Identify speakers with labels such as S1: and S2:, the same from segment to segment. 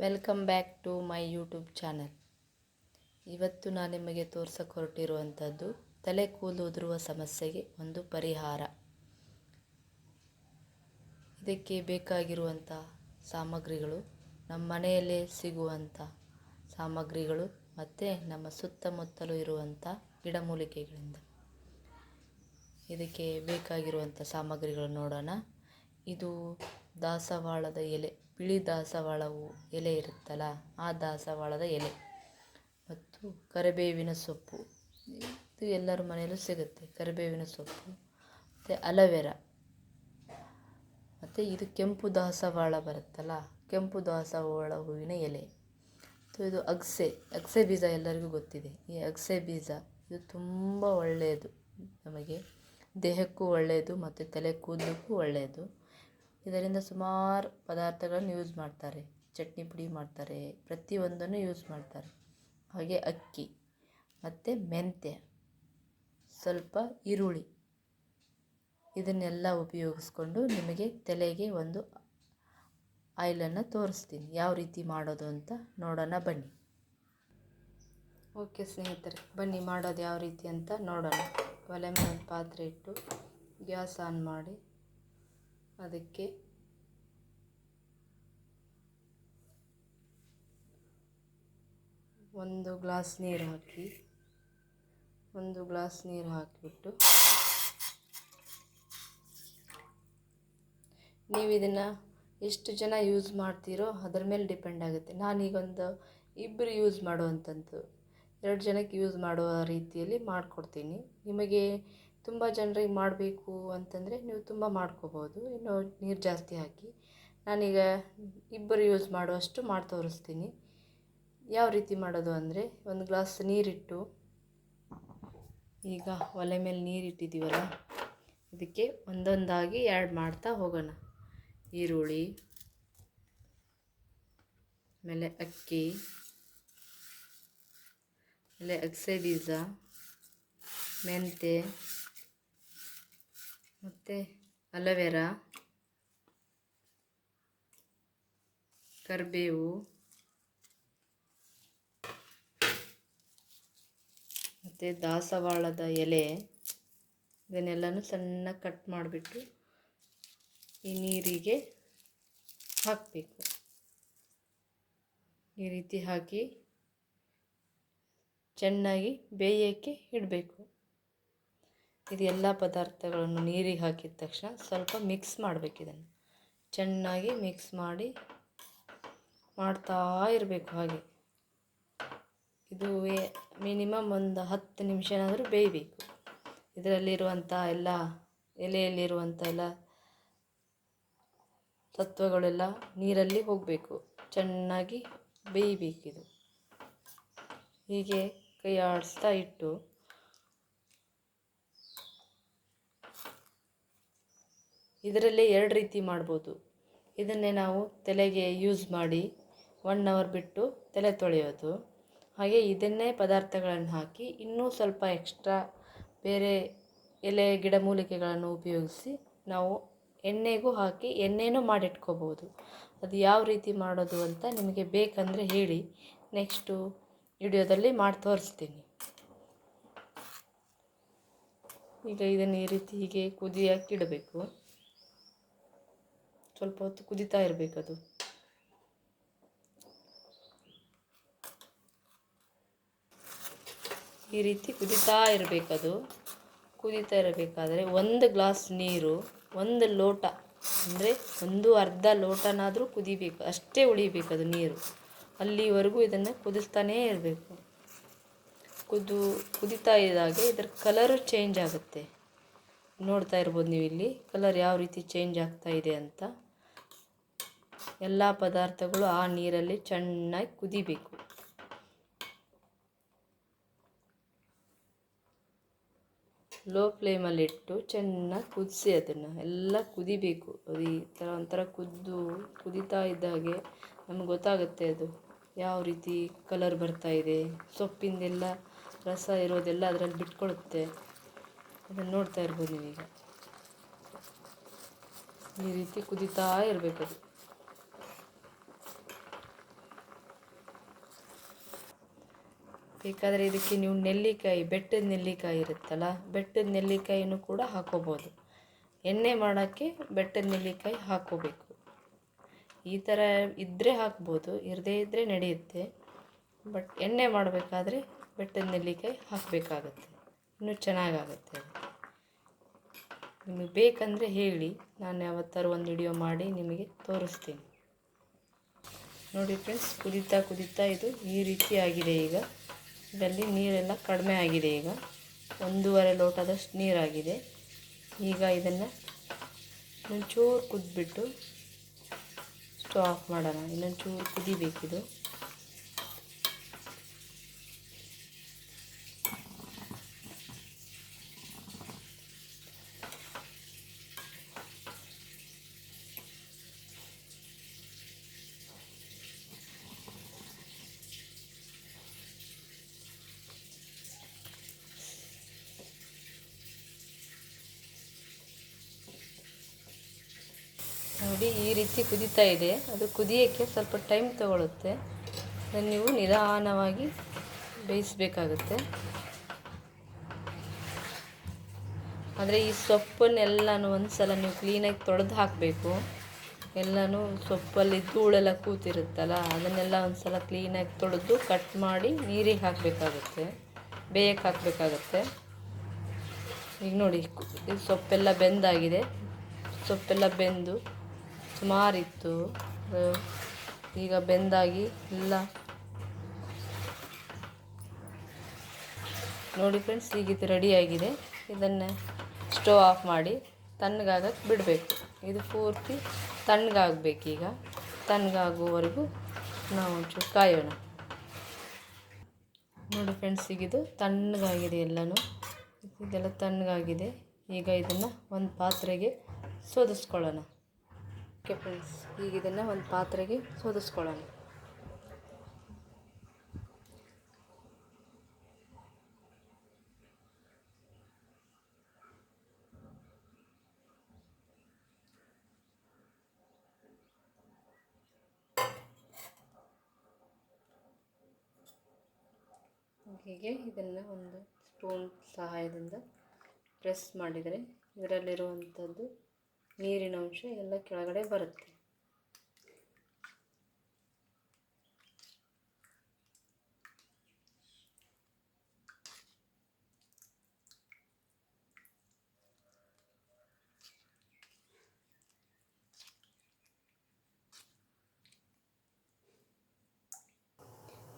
S1: Welcome back to my YouTube channel. ಇವತ್ತು ನಾನು ನಿಮಗೆ ತೋರ್ಸಕ್ಕೆ ಹೊರಟಿರುವಂಥದ್ದು ತಲೆ ಕೂದಲು ಉದುರುವ ಸಮಸ್ಯೆಗೆ ಒಂದು ಪರಿಹಾರ. ಇದಕ್ಕೆ ಬೇಕಾಗಿರುವಂಥ ಸಾಮಗ್ರಿಗಳು ನಮ್ಮ ಮನೆಯಲ್ಲೇ ಸಿಗುವಂಥ ಸಾಮಗ್ರಿಗಳು ಮತ್ತು ನಮ್ಮ ಸುತ್ತಮುತ್ತಲೂ ಇರುವಂಥ ಗಿಡಮೂಲಿಕೆಗಳಿಂದ. ಇದಕ್ಕೆ ಬೇಕಾಗಿರುವಂಥ ಸಾಮಗ್ರಿಗಳು ನೋಡೋಣ. ಇದು ದಾಸವಾಳದ ಎಲೆ. ಬಿಳಿ ದಾಸವಾಳವು ಎಲೆ ಇರುತ್ತಲ್ಲ, ಆ ದಾಸವಾಳದ ಎಲೆ. ಮತ್ತು ಕರಿಬೇವಿನ ಸೊಪ್ಪು. ಇದು ಎಲ್ಲರ ಮನೆಯಲ್ಲೂ ಸಿಗುತ್ತೆ, ಕರಿಬೇವಿನ ಸೊಪ್ಪು. ಮತ್ತು ಅಲವೆರಾ. ಮತ್ತು ಇದು ಕೆಂಪು ದಾಸವಾಳ ಬರುತ್ತಲ್ಲ, ಕೆಂಪು ದಾಸವಾಳ ಹೂವಿನ ಎಲೆ. ಮತ್ತು ಇದು ಅಗಸೆ ಅಗಸೆ ಬೀಜ ಎಲ್ಲರಿಗೂ ಗೊತ್ತಿದೆ. ಈ ಅಗಸೆ ಬೀಜ, ಇದು ತುಂಬ ಒಳ್ಳೆಯದು. ನಮಗೆ ದೇಹಕ್ಕೂ ಒಳ್ಳೆಯದು, ಮತ್ತು ತಲೆ ಕೂದಲಿಗೂ ಒಳ್ಳೆಯದು. ಇದರಿಂದ ಸುಮಾರು ಪದಾರ್ಥಗಳನ್ನು ಯೂಸ್ ಮಾಡ್ತಾರೆ. ಚಟ್ನಿ ಪುಡಿ ಮಾಡ್ತಾರೆ. ಪ್ರತಿಯೊಂದನ್ನು ಯೂಸ್ ಮಾಡ್ತಾರೆ. ಹಾಗೆ ಅಕ್ಕಿ, ಮತ್ತು ಮೆಂತ್ಯ, ಸ್ವಲ್ಪ ಈರುಳ್ಳಿ. ಇದನ್ನೆಲ್ಲ ಉಪಯೋಗಿಸ್ಕೊಂಡು ನಿಮಗೆ ತಲೆಗೆ ಒಂದು ಆಯಿಲನ್ನು ತೋರಿಸ್ತೀನಿ. ಯಾವ ರೀತಿ ಮಾಡೋದು ಅಂತ ನೋಡೋಣ ಬನ್ನಿ. ಓಕೆ ಸ್ನೇಹಿತರೆ, ಬನ್ನಿ ಮಾಡೋದು ಯಾವ ರೀತಿ ಅಂತ ನೋಡೋಣ. ಒಲೆ ಮೇಲೆ ಒಂದು ಪಾತ್ರೆ ಇಟ್ಟು ಗ್ಯಾಸ್ ಆನ್ ಮಾಡಿ. ಅದಕ್ಕೆ ಒಂದು ಗ್ಲಾಸ್ ನೀರು ಹಾಕಿ, ಒಂದು ಗ್ಲಾಸ್ ನೀರು ಹಾಕಿಬಿಟ್ಟು ನೀವು ಇದನ್ನು ಎಷ್ಟು ಜನ ಯೂಸ್ ಮಾಡ್ತೀರೋ ಅದ್ರ ಮೇಲೆ ಡಿಪೆಂಡ್ ಆಗುತ್ತೆ. ನಾನೀಗೊಂದು ಇಬ್ಬರು ಯೂಸ್ ಮಾಡುವಂಥದ್ದು ಎರಡು ಜನಕ್ಕೆ ಯೂಸ್ ಮಾಡುವ ರೀತಿಯಲ್ಲಿ ಮಾಡಿಕೊಡ್ತೀನಿ. ನಿಮಗೆ ತುಂಬ ಜನರಿಗೆ ಮಾಡಬೇಕು ಅಂತಂದರೆ ನೀವು ತುಂಬ ಮಾಡ್ಕೋಬೋದು. ಇನ್ನು ನೀರು ಜಾಸ್ತಿ ಹಾಕಿ. ನಾನೀಗ ಇಬ್ಬರು ಯೂಸ್ ಮಾಡುವಷ್ಟು ಮಾಡಿ ತೋರಿಸ್ತೀನಿ. ಯಾವ ರೀತಿ ಮಾಡೋದು ಅಂದರೆ ಒಂದು ಗ್ಲಾಸ್ ನೀರಿಟ್ಟು, ಈಗ ಒಲೆ ಮೇಲೆ ನೀರಿಟ್ಟಿದ್ದೀವಲ್ಲ ಇದಕ್ಕೆ ಒಂದೊಂದಾಗಿ ಆ್ಯಡ್ ಮಾಡ್ತಾ ಹೋಗೋಣ. ಈರುಳ್ಳಿ, ಆಮೇಲೆ ಅಕ್ಕಿ, ಆಮೇಲೆ ಅಗಸೆ ಬೀಜ, ಮೆಂತೆ ಮತ್ತು ಅಲವೆರಾ ಕರಿಬೇವು, ಮತ್ತು ದಾಸವಾಳದ ಎಲೆ, ಇದನ್ನೆಲ್ಲನೂ ಸಣ್ಣ ಕಟ್ ಮಾಡಿಬಿಟ್ಟು ಈ ನೀರಿಗೆ ಹಾಕಬೇಕು. ಈ ರೀತಿ ಹಾಕಿ ಚೆನ್ನಾಗಿ ಬೇಯೋಕ್ಕೆ ಇಡಬೇಕು. ಇದು ಎಲ್ಲ ಪದಾರ್ಥಗಳನ್ನು ನೀರಿಗೆ ಹಾಕಿದ ತಕ್ಷಣ ಸ್ವಲ್ಪ ಮಿಕ್ಸ್ ಮಾಡಬೇಕು ಇದನ್ನು. ಚೆನ್ನಾಗಿ ಮಿಕ್ಸ್ ಮಾಡಿ ಮಾಡ್ತಾ ಇರಬೇಕು ಹಾಗೆ. ಇದು ಮಿನಿಮಮ್ ಒಂದು ಹತ್ತು ನಿಮಿಷನಾದರೂ ಬೇಯಬೇಕು. ಇದರಲ್ಲಿರುವಂಥ ಎಲ್ಲ ಎಲೆಯಲ್ಲಿರುವಂಥ ಎಲ್ಲ ತತ್ವಗಳೆಲ್ಲ ನೀರಲ್ಲಿ ಹೋಗಬೇಕು. ಚೆನ್ನಾಗಿ ಬೇಯಬೇಕಿದು. ಹೀಗೆ ಕೈ ಆಡಿಸ್ತಾ ಇಟ್ಟು ಇದರಲ್ಲೇ ಎರಡು ರೀತಿ ಮಾಡ್ಬೋದು. ಇದನ್ನೇ ನಾವು ತಲೆಗೆ ಯೂಸ್ ಮಾಡಿ ಒನ್ ಅವರ್ ಬಿಟ್ಟು ತಲೆ ತೊಳೆಯೋದು. ಹಾಗೆ ಇದನ್ನೇ ಪದಾರ್ಥಗಳನ್ನು ಹಾಕಿ ಇನ್ನೂ ಸ್ವಲ್ಪ ಎಕ್ಸ್ಟ್ರಾ ಬೇರೆ ಎಲೆ ಗಿಡಮೂಲಿಕೆಗಳನ್ನು ಉಪಯೋಗಿಸಿ ನಾವು ಎಣ್ಣೆಗೂ ಹಾಕಿ ಎಣ್ಣೆನೂ ಮಾಡಿಟ್ಕೋಬೋದು. ಅದು ಯಾವ ರೀತಿ ಮಾಡೋದು ಅಂತ ನಿಮಗೆ ಬೇಕಂದರೆ ಹೇಳಿ. ನೆಕ್ಸ್ಟು ವಿಡಿಯೋದಲ್ಲಿ ಮಾಡಿ ತೋರಿಸ್ತೀನಿ. ಈಗ ಇದನ್ನು ಈ ರೀತಿ ಹೀಗೆ ಕುದಿಯಾಕಿಡಬೇಕು ಸ್ವಲ್ಪ ಹೊತ್ತು ಕುದಿತಾ ಇರಬೇಕದು. ಈ ರೀತಿ ಕುದಿತಾ ಇರಬೇಕದು. ಕುದಿತಾ ಇರಬೇಕಾದ್ರೆ ಒಂದು ಗ್ಲಾಸ್ ನೀರು, ಒಂದು ಲೋಟ, ಅಂದರೆ ಒಂದು ಅರ್ಧ ಲೋಟನಾದರೂ ಕುದಿಬೇಕು, ಅಷ್ಟೇ ಉಳಿಬೇಕು ಅದು ನೀರು. ಅಲ್ಲಿವರೆಗೂ ಇದನ್ನು ಕುದಿಸ್ತಾನೇ ಇರಬೇಕು. ಕುದು, ಕುದಿತಾ ಇದ್ದಾಗೆ ಇದರ ಕಲರು ಚೇಂಜ್ ಆಗುತ್ತೆ. ನೋಡ್ತಾ ಇರ್ಬೋದು ನೀವು ಇಲ್ಲಿ ಕಲರ್ ಯಾವ ರೀತಿ ಚೇಂಜ್ ಆಗ್ತಾ ಇದೆ ಅಂತ. ಎಲ್ಲ ಪದಾರ್ಥಗಳು ಆ ನೀರಲ್ಲಿ ಚೆನ್ನಾಗಿ ಕುದಿಬೇಕು. ಲೋ ಫ್ಲೇಮಲ್ಲಿಟ್ಟು ಚೆನ್ನಾಗಿ ಕುದಿಸಿ ಅದನ್ನು. ಎಲ್ಲ ಕುದಿಬೇಕು. ಅದು ಈ ಥರ ಒಂಥರ ಕುದ್ದು, ಕುದೀತಾ ಇದ್ದಾಗೆ ನಮ್ಗೆ ಗೊತ್ತಾಗುತ್ತೆ ಅದು. ಯಾವ ರೀತಿ ಕಲರ್ ಬರ್ತಾ ಇದೆ, ಸೊಪ್ಪಿಂದೆಲ್ಲ ರಸ ಇರೋದೆಲ್ಲ ಅದರಲ್ಲಿ ಬಿಟ್ಕೊಳುತ್ತೆ. ಅದನ್ನು ನೋಡ್ತಾ ಇರ್ಬೋದು ನೀವೀಗ. ಈ ರೀತಿ ಕುದೀತಾ ಇರಬೇಕದು ಬೇಕಾದರೆ ಇದಕ್ಕೆ ನೀವು ನೆಲ್ಲಿಕಾಯಿ, ಬೆಟ್ಟದ ನೆಲ್ಲಿಕಾಯಿ ಇರುತ್ತಲ್ಲ, ಬೆಟ್ಟದ ನೆಲ್ಲಿಕಾಯಿನೂ ಕೂಡ ಹಾಕೋಬೋದು. ಎಣ್ಣೆ ಮಾಡೋಕ್ಕೆ ಬೆಟ್ಟದ ನೆಲ್ಲಿಕಾಯಿ ಹಾಕೋಬೇಕು. ಈ ಥರ ಇದ್ದರೆ ಹಾಕ್ಬೋದು, ಇರದೇ ಇದ್ದರೆ ನಡೆಯುತ್ತೆ. ಬಟ್ ಎಣ್ಣೆ ಮಾಡಬೇಕಾದ್ರೆ ಬೆಟ್ಟದ ನೆಲ್ಲಿಕಾಯಿ ಹಾಕಬೇಕಾಗತ್ತೆ. ಇನ್ನೂ ಚೆನ್ನಾಗಾಗುತ್ತೆ ನಿಮಗೆ ಬೇಕಂದರೆ ಹೇಳಿ, ನಾನು ಯಾವತ್ತಾರು ಒಂದು ವಿಡಿಯೋ ಮಾಡಿ ನಿಮಗೆ ತೋರಿಸ್ತೀನಿ. ನೋಡಿ ಫ್ರೆಂಡ್ಸ್, ಕುದೀತಾ ಕುದೀತಾ ಇದು ಈ ರೀತಿ ಆಗಿದೆ ಈಗ. ಇದರಲ್ಲಿ ನೀರೆಲ್ಲ ಕಡಿಮೆ ಆಗಿದೆ ಈಗ. ಒಂದೂವರೆ ಲೋಟದಷ್ಟು ನೀರಾಗಿದೆ. ಈಗ ಇದನ್ನು ಒಂಚೂರು ಕುದ್ಬಿಟ್ಟು ಸ್ಟವ್ ಆಫ್ ಮಾಡೋಣ. ಇನ್ನೊಂಚೂರು ಕುದಿಬೇಕಿದು ನೋಡಿ ಈ ರೀತಿ ಕುದೀತಾ ಇದೆ. ಅದು ಕುದಿಯೋಕ್ಕೆ ಸ್ವಲ್ಪ ಟೈಮ್ ತಗೊಳುತ್ತೆ. ಅದನ್ನು ನೀವು ನಿಧಾನವಾಗಿ ಬೇಯಿಸಬೇಕಾಗುತ್ತೆ. ಆದರೆ ಈ ಸೊಪ್ಪನ್ನೆಲ್ಲನೂ ಒಂದು ಸಲ ನೀವು ಕ್ಲೀನಾಗಿ ತೊಳೆದು ಹಾಕಬೇಕು. ಎಲ್ಲನೂ ಸೊಪ್ಪಲ್ಲಿ ಧೂಳೆಲ್ಲ ಕೂತಿರುತ್ತಲ್ಲ, ಅದನ್ನೆಲ್ಲ ಒಂದು ಸಲ ಕ್ಲೀನಾಗಿ ತೊಳೆದು ಕಟ್ ಮಾಡಿ ನೀರಿಗೆ ಹಾಕಬೇಕಾಗುತ್ತೆ. ಬೇಯಕ್ಕೆ ಹಾಕಬೇಕಾಗತ್ತೆ. ಈಗ ನೋಡಿ, ಈ ಸೊಪ್ಪೆಲ್ಲ ಬೆಂದಾಗಿದೆ. ಸೊಪ್ಪೆಲ್ಲ ಬೆಂದು ಸುಮಾರಿತ್ತು. ಈಗ ಬೆಂದಾಗಿ ಎಲ್ಲ ನೋಡಿ ಫ್ರೆಂಡ್ಸ್ ಈಗ ಇದು ರೆಡಿಯಾಗಿದೆ ಇದನ್ನು ಸ್ಟವ್ ಆಫ್ ಮಾಡಿ ತಣ್ಣಗಾಗಕ್ಕೆ ಬಿಡಬೇಕು. ಇದು ಪೂರ್ತಿ ತಣ್ಣಗಾಗಬೇಕೀಗ ತಣ್ಣಗಾಗುವವರೆಗೂ ನಾವು ಒಂಚೂರು ಕಾಯೋಣ. ನೋಡಿ ಫ್ರೆಂಡ್ಸ್ ಇದು ತಣ್ಣಗಾಗಿದೆ ಎಲ್ಲನೂ. ಇದೆಲ್ಲ ತಣ್ಣಗಾಗಿದೆ. ಈಗ ಇದನ್ನು ಒಂದು ಪಾತ್ರೆಗೆ ಸೋದಿಸ್ಕೊಳ್ಳೋಣ. ಓಕೆ ಫ್ರೆಂಡ್ಸ್, ಈಗ ಇದನ್ನು ಒಂದು ಪಾತ್ರೆಗೆ ಸೋದಿಸ್ಕೊಳ್ಳೋಣ. ಹೀಗೆ ಇದನ್ನು ಒಂದು ಸ್ಪೂನ್ ಸಹಾಯದಿಂದ ಪ್ರೆಸ್ ಮಾಡಿದರೆ ಇದರಲ್ಲಿರುವಂಥದ್ದು ನೀರಿನ ಅಂಶ ಎಲ್ಲ ಕೆಳಗಡೆ ಬರುತ್ತೆ.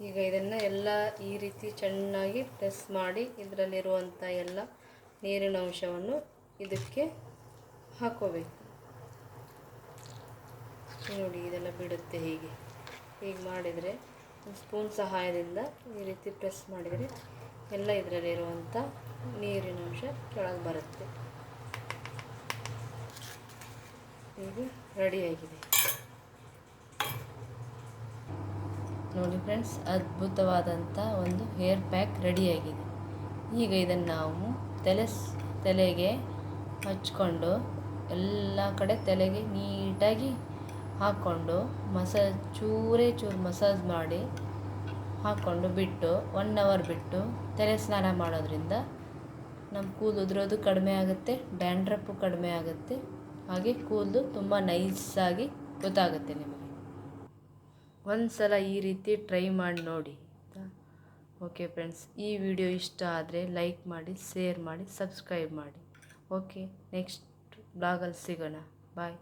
S1: ಈಗ ಇದನ್ನು ಎಲ್ಲ ಈ ರೀತಿ ಚೆನ್ನಾಗಿ ಪ್ರೆಸ್ ಮಾಡಿ ಇದರಲ್ಲಿರುವಂಥ ಎಲ್ಲ ನೀರಿನ ಅಂಶವನ್ನು ಇದಕ್ಕೆ ಹಾಕೋಬೇಕು. ನೋಡಿ, ಇದೆಲ್ಲ ಬಿಡುತ್ತೆ ಹೀಗೆ. ಹೀಗೆ ಮಾಡಿದರೆ ಸ್ಪೂನ್ ಸಹಾಯದಿಂದ ಈ ರೀತಿ ಪ್ರೆಸ್ ಮಾಡಿದರೆ ಎಲ್ಲ ಇದರಲ್ಲಿರುವಂಥ ನೀರಿನ ಅಂಶ ಕೆಳಗೆ ಬರುತ್ತೆ. ಈಗ ರೆಡಿಯಾಗಿದೆ ನೋಡಿ ಫ್ರೆಂಡ್ಸ್ ಅದ್ಭುತವಾದಂಥ ಒಂದು ಹೇರ್ ಪ್ಯಾಕ್ ರೆಡಿಯಾಗಿದೆ ಈಗ ಇದನ್ನು ನಾವು ತಲೆ ತಲೆಗೆ ಹಚ್ಕೊಂಡು ಎಲ್ಲ ಕಡೆ ತಲೆಗೆ ನೀಟಾಗಿ ಹಾಕ್ಕೊಂಡು ಮಸಾಜ್, ಚೂರೇ ಚೂರು ಮಸಾಜ್ ಮಾಡಿ ಹಾಕ್ಕೊಂಡು ಬಿಟ್ಟು ಒನ್ ಅವರ್ ಬಿಟ್ಟು ತಲೆ ಸ್ನಾನ ಮಾಡೋದ್ರಿಂದ ನಮ್ಮ ಕೂದಲು ಉದುರೋದು ಕಡಿಮೆ ಆಗುತ್ತೆ ಡ್ಯಾಂಡ್ರಪ್ಪು ಕಡಿಮೆ ಆಗುತ್ತೆ. ಹಾಗೆ ಕೂದಲು ತುಂಬ ನೈಸಾಗಿ ಗೊತ್ತಾಗುತ್ತೆ ನಿಮಗೆ. ಒಂದು ಸಲ ಈ ರೀತಿ ಟ್ರೈ ಮಾಡಿ ನೋಡಿ. ಓಕೆ ಫ್ರೆಂಡ್ಸ್ ಈ ವಿಡಿಯೋ ಇಷ್ಟ ಆದರೆ ಲೈಕ್ ಮಾಡಿ ಶೇರ್ ಮಾಡಿ ಸಬ್ಸ್ಕ್ರೈಬ್ ಮಾಡಿ. ಓಕೆ ನೆಕ್ಸ್ಟ್ लागल सिगोना बाय